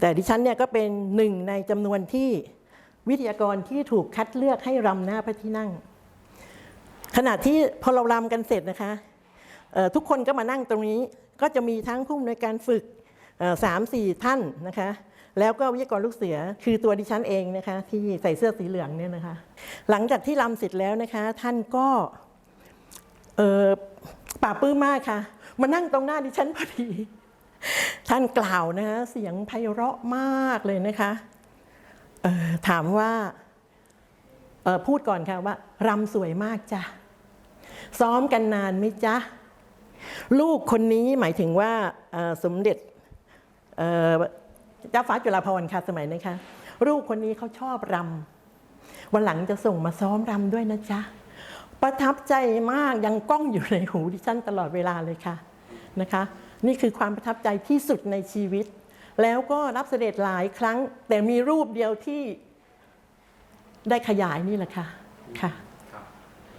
แต่ดิฉันเนี่ยก็เป็นหนึ่งในจำนวนที่วิทยากรที่ถูกคัดเลือกให้รำหน้าพระที่นั่ง ขณะที่พอเรารำกันเสร็จนะคะทุกคนก็มานั่งตรงนี้ก็จะมีทั้งผู้อำนวยการฝึกสามสี่ท่านนะคะ แล้วก็วิทยากรลูกเสือคือตัวดิฉันเองนะคะ ที่ใส่เสื้อสีเหลืองเนี่ยนะคะ หลังจากที่รำเสร็จแล้วนะคะ ท่านก็ปลาปื้มมากค่ะ มานั่งตรงหน้าดิฉันพอดี ท่านกล่าวนะคะเสียงไพเราะมากเลยนะคะถามว่าพูดก่อนค่ะว่ารำสวยมากจ้ะซ้อมกันนานไหมจ๊ะ ลูกคนนี้หมายถึงว่าสมเด็จเจ้าฟ้าจุฬาภรณ์ค่ะสมัยนั้ค่ะลูกคนนี้เขาชอบรำวันหลังจะส่งมาซ้อมรำด้วยนะจ๊ะประทับใจมากยังก้องอยู่ในหูดิฉันตลอดเวลาเลยค่ะนะคะ นี่คือความประทับใจที่สุดในชีวิต แล้วก็รับเสด็จหลายครั้ง แต่มีรูปเดียวที่ได้ขยายนี่แหละค่ะค่ะ